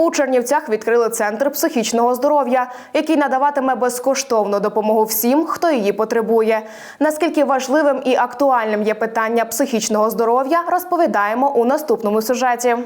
У Чернівцях відкрили центр психічного здоров'я, який надаватиме безкоштовну допомогу всім, хто її потребує. Наскільки важливим і актуальним є питання психічного здоров'я, розповідаємо у наступному сюжеті.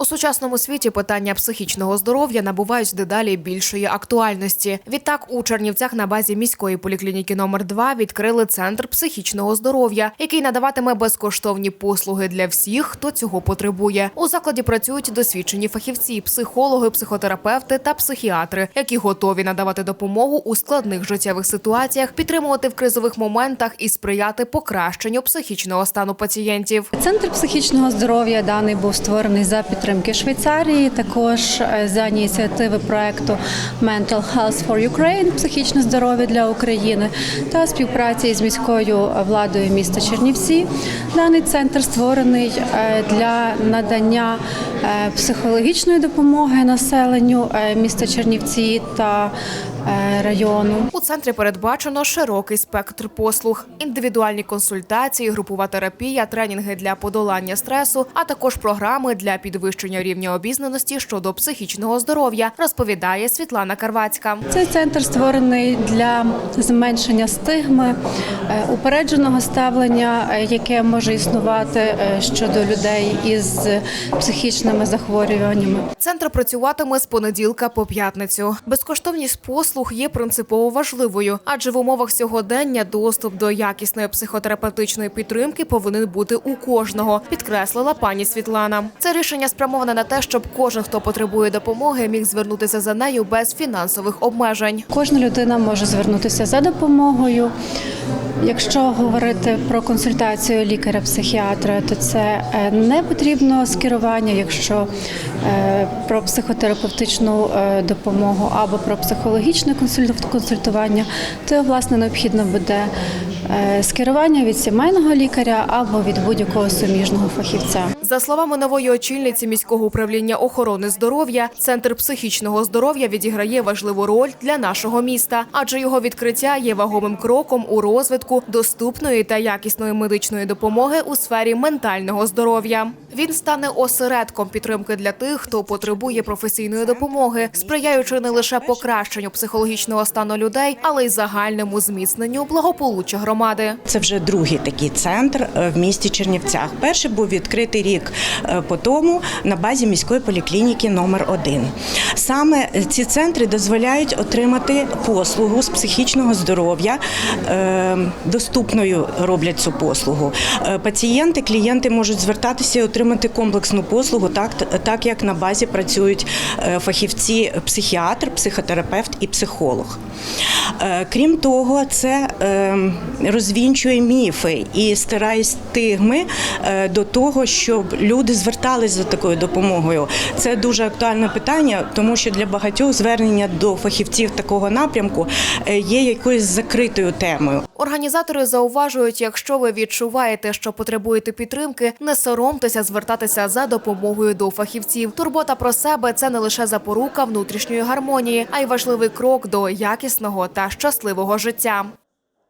У сучасному світі питання психічного здоров'я набувають дедалі більшої актуальності. Відтак у Чернівцях на базі міської поліклініки номер 2 відкрили центр психічного здоров'я, який надаватиме безкоштовні послуги для всіх, хто цього потребує. У закладі працюють досвідчені фахівці, психологи, психотерапевти та психіатри, які готові надавати допомогу у складних життєвих ситуаціях, підтримувати в кризових моментах і сприяти покращенню психічного стану пацієнтів. Центр психічного здоров'я даний був створений за підтримки Швейцарії, також е, за ініціативи проекту Mental Health for Ukraine психічне здоров'я для України та співпраці із міською владою міста Чернівці. Даний центр створений е, для надання е, психологічної допомоги населенню міста Чернівці та району. У центрі передбачено широкий спектр послуг: індивідуальні консультації, групова терапія, тренінги для подолання стресу, а також програми для підвищення рівня обізнаності щодо психічного здоров'я, розповідає Світлана Карвацька. Цей центр створений для зменшення стигми, е, упередженого ставлення, е, яке може існувати е, щодо людей із психічними захворюваннями. Центр працюватиме з понеділка по п'ятницю. Безкоштовність послуг є принципово важливою, адже в умовах сьогодення доступ до якісної психотерапевтичної підтримки повинен бути у кожного, підкреслила пані Світлана. Це рішення спрямоване на те, щоб кожен, хто потребує допомоги, міг звернутися за нею без фінансових обмежень. Кожна людина може звернутися за допомогою. Якщо говорити про консультацію лікаря-психіатра, то це е, не потрібно скерування, якщо е, про психотерапевтичну е, допомогу або про психологічне консуль- консультування, то власне необхідно буде скерування від сімейного лікаря або від будь-якого суміжного фахівця. За словами нової очільниці міського управління охорони здоров'я, центр психічного здоров'я відіграє важливу роль для нашого міста, адже його відкриття є вагомим кроком у розвитку доступної та якісної медичної допомоги у сфері ментального здоров'я. Він стане осередком підтримки для тих, хто потребує професійної допомоги, сприяючи не лише покращенню психологічного стану людей, але й загальному зміцненню благополуччя громади. Це вже другий такий центр е, в місті Чернівцях. Перший був відкритий рік е, по тому на базі міської поліклініки номер 1 Саме е, ці центри дозволяють отримати послугу з психічного здоров'я. Доступною роблять цю послугу. Пацієнти, клієнти можуть звертатися і отримати комплексну послугу, так, так як на базі працюють фахівці психіатр, психотерапевт і психолог. Крім того, це е, розвінчує міфи і стирає стигми е, до того, щоб люди звертались за такою допомогою. Це дуже актуальне питання, тому що для багатьох звернення до фахівців такого напрямку е, є якоюсь закритою темою. Організатори зауважують, якщо ви відчуваєте, що потребуєте підтримки, не соромтеся звертатися за допомогою до фахівців. Турбота про себе це не лише запорука внутрішньої гармонії, а й важливий крок до якісного та щасливого життя.